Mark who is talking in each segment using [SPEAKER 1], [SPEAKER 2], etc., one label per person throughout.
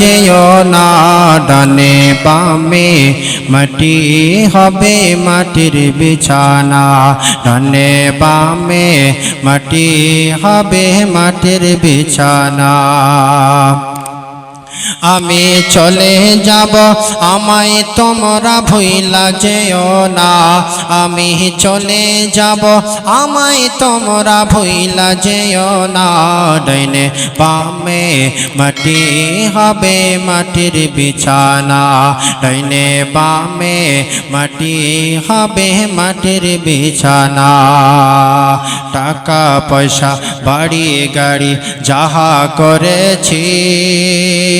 [SPEAKER 1] যেও না ডানে বামে মাটি হবে মাটির বিছানা। ডানে বামে মাটি হবে মাটির বিছানা। আমি চলে যাব, আমায় তোমরা ভুইলা যেও না। আমি চলে যাব, আমায় তোমরা ভুইলা যেও না। ডাইনে বামে মাটি হবে মাটির বিছানা। ডাইনে বামে মাটি হবে মাটির বিছানা। টাকা পয়সা, বাড়ি, গাড়ি, যাহা করেছি।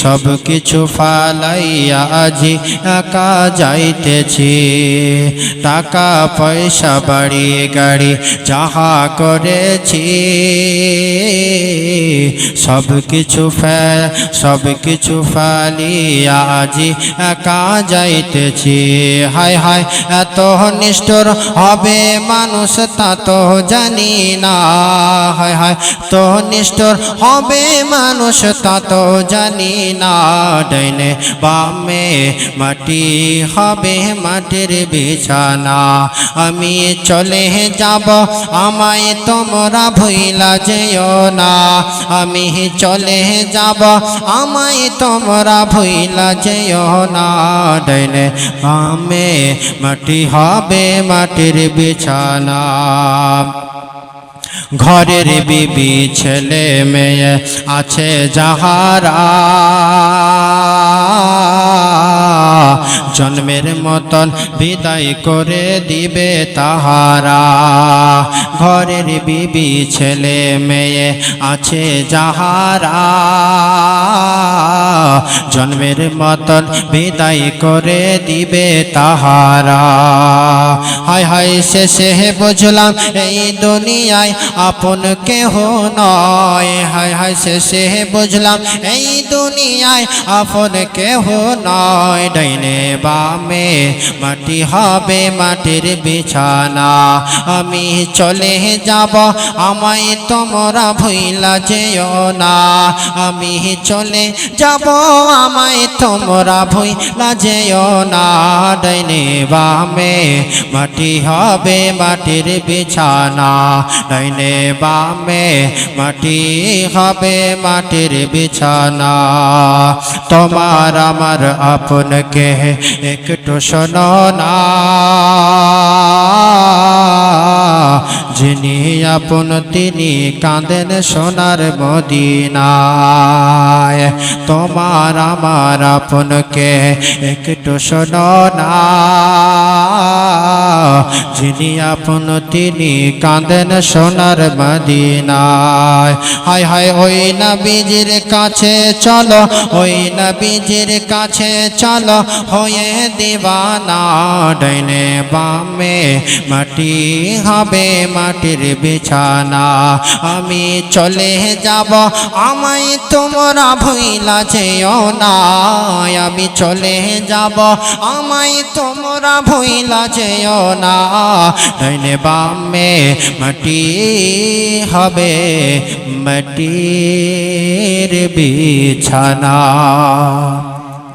[SPEAKER 1] সব কিছু ফালাইয়া আজি একা যাইতেছি। টাকা পয়সা, বাড়ি, গাড়ি, যাহা করেছি সব কিছু সব কিছু ফালিয়া আজি একা যাইতেছি। হায় হায়, এত নিষ্ঠুর হবে মানুষ, তা তো জানি না। হায় হায় তো নিষ্ঠুর হবে মানুষ, তা তো জানি না ডাইনে বামে মাটি হবে মাটির বিছানা আমি চলে যাব আমায় তোমরা ভুইলা যেও না আমি চলে যাব আমায় তোমরা ভুইলা যেও না ডাইনে বামে মাটি হবে মাটির বিছানা ঘরের বিবি ছেলে মেয়ে আছে যাহারা। জন্মের মতন বিদায় করে দিবে তাহারা। ঘরের বিবি ছেলে মেয়ে আছে যাহারা। জন্মের মতন বিদায় করে দিবে তাহারা। হায় হায় শেষে বুঝলাম এই দুনিয়ায় আপন কেহ নয়। হায় হায় শেষে বুঝলাম এই দুনিয়ায় আপন কেহ নয়। ডাইনে বামে মাটি হবে মাটির বিছানা। আমি চলে যাব, আমায় তোমরা ভুইলা যেও না। আমি চলে যাব আমায় তোমরা ভুইলা যেও না, ডাইনে বামে মাটি হবে মাটির বিছানা, ডাইনে বামে মাটি হবে মাটির বিছানা। তোমার আমার আপনকে একটু শোনো না যিনি আপন, তিনি কাঁদেন সোনার মদিনায়। তোমার আমার আপনকে একটু শোনো না। যিনি আপন, তিনি কাঁদেন সোনার মদিনায়। হায় হায়, ওই না নবীজির কাছে চলো, ওই না নবীজির কাছে চলো, হয়ে দিবানা। ডাইনে বামে মাটি হবে মাটির বিছানা। আমি চলে যাব, আমায় তোমরা ভুইলা যেও না। আমি চলে যাব, আমায় তোমরা ভুইলা যেও না। ডাইনে বামে মাটি হবে মাটির বিছানা।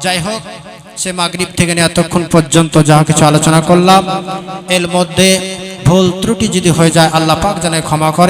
[SPEAKER 1] যাই হোক, সে মাগরিব থেকে এতক্ষণ পর্যন্ত যা কিছু আলোচনা করলাম, এর মধ্যে ভুল ত্রুটি যদি হয়ে যায় আল্লাহ পাক জানে ক্ষমা করে।